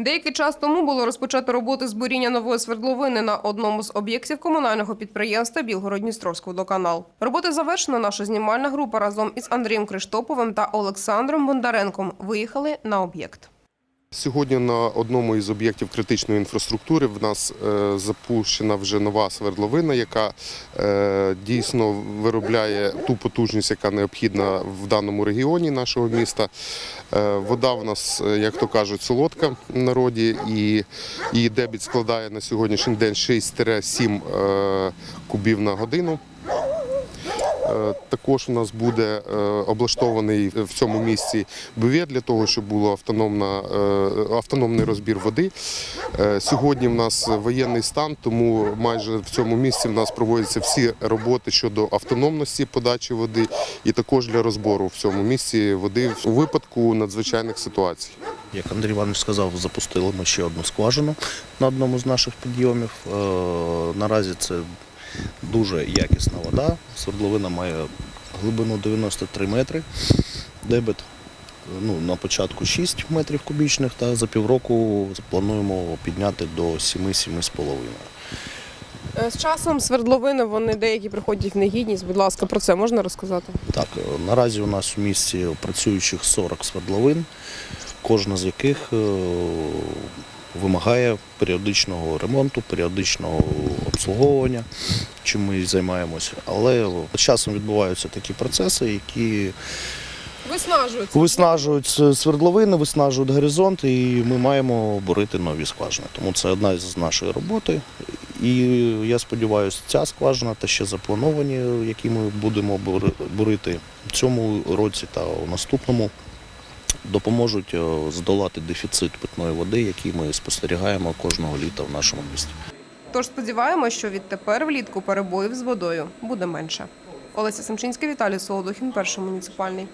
Деякий час тому було розпочато роботи з буріння нової свердловини на одному з об'єктів комунального підприємства Білгород-Дністровськводоканал. Роботи завершено. Наша знімальна група разом із Андрієм Криштоповим та Олександром Бондаренком виїхали на об'єкт. Сьогодні на одному із об'єктів критичної інфраструктури в нас е, запущена вже нова свердловина, яка е, дійсно виробляє ту потужність, яка необхідна в даному регіоні нашого міста. Е, Вода в нас, як то кажуть, солодка в народі, і її дебіт складає на сьогоднішній день 6-7 е, кубів на годину. Е, Також у нас буде е, облаштований в цьому місці бювет для того, щоб автономна, е, автономний розбір води. Сьогодні в нас воєнний стан, тому майже в цьому місці в нас проводяться всі роботи щодо автономності подачі води і також для розбору в цьому місці води у випадку надзвичайних ситуацій. Як Андрій Іванович сказав, запустили ми ще одну скважину на одному з наших підйомів. Наразі це дуже якісна вода. Свердловина має глибину 93 метри, дебет ну, на початку 6 метрів кубічних, та за півроку плануємо підняти до 7-7,5. З часом свердловини вони деякі приходять в негідність. Будь ласка, про це можна розказати? Так, е, наразі у нас у місті працюючих 40 свердловин, кожна з яких е, вимагає періодичного ремонту, періодичного обслуговування, чим ми і займаємося. Але часом відбуваються такі процеси, які Виснажується. виснажують свердловини, виснажують горизонт, і ми маємо борити нові скважини. Тому це одна з нашої роботи. І я сподіваюся, ця скважина та ще заплановані, які ми будемо бурити в цьому році та у наступному, допоможуть е, здолати дефіцит питної води, який ми спостерігаємо кожного літа в нашому місті. Тож сподіваємося, що відтепер влітку перебоїв з водою буде менше. Олеся Семчинська, Віталій Солодухін, перший муніципальний.